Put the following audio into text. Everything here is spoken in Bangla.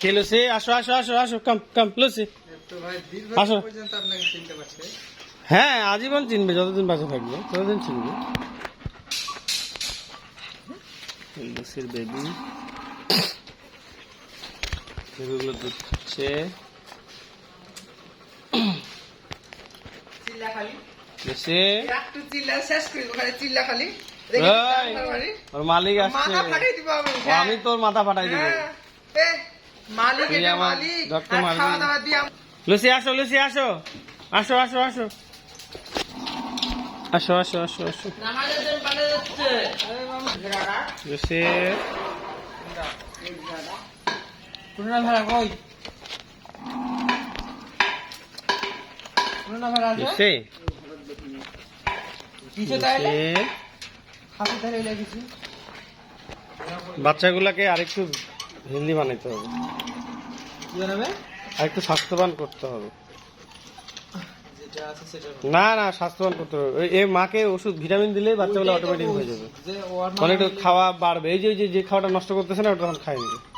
কে লুসি? আসো আসো আসো আসো কাম কাম লুসি। আসো। হ্যাঁ আজীবন চিনবে যতদিন বাঁচা থাকবে ততদিন চিনবে। লুসির বেবি বেবিগুলো দুধ খাচ্ছে লুসি। একটু চিল্লা শেষ করি ওখানে চিল্লা খালি। ওর মালিক আসছে। মাথা ফাটাই দিব আমি তোর মাথা ফাটাই দিব। হ্যাঁ। মালিক এটা। খাওয়া দাওয়া দিয়ে লুসি আসো লুসি আসো। আসো আসো আসো। আসো আসো আসো আসো। নামাজের জন্য পালে যাচ্ছে। আরে মামা ঘেরাটা লুসি। পুরনা ভাড়া কই? পুরনা ভাড়া আছে লুসি। কিসে তাইলে হাতে ধরে লেগেছি বাচ্চাগুলাকে আরেকটু হেলদি বানাইতে হবে। আর একটু স্বাস্থ্যবান করতে হবে। না না স্বাস্থ্যবান করতে হবে। এ এই মাকে ওষুধ ভিটামিন দিলে বাচ্চাগুলো অটোমেটিক হয়ে যাবে। অনেকটা মানে একটু খাওয়া বাড়বে। এই যে যে- যে খাওয়াটা নষ্ট করতেছে না ওটা তখন খাই নিবে।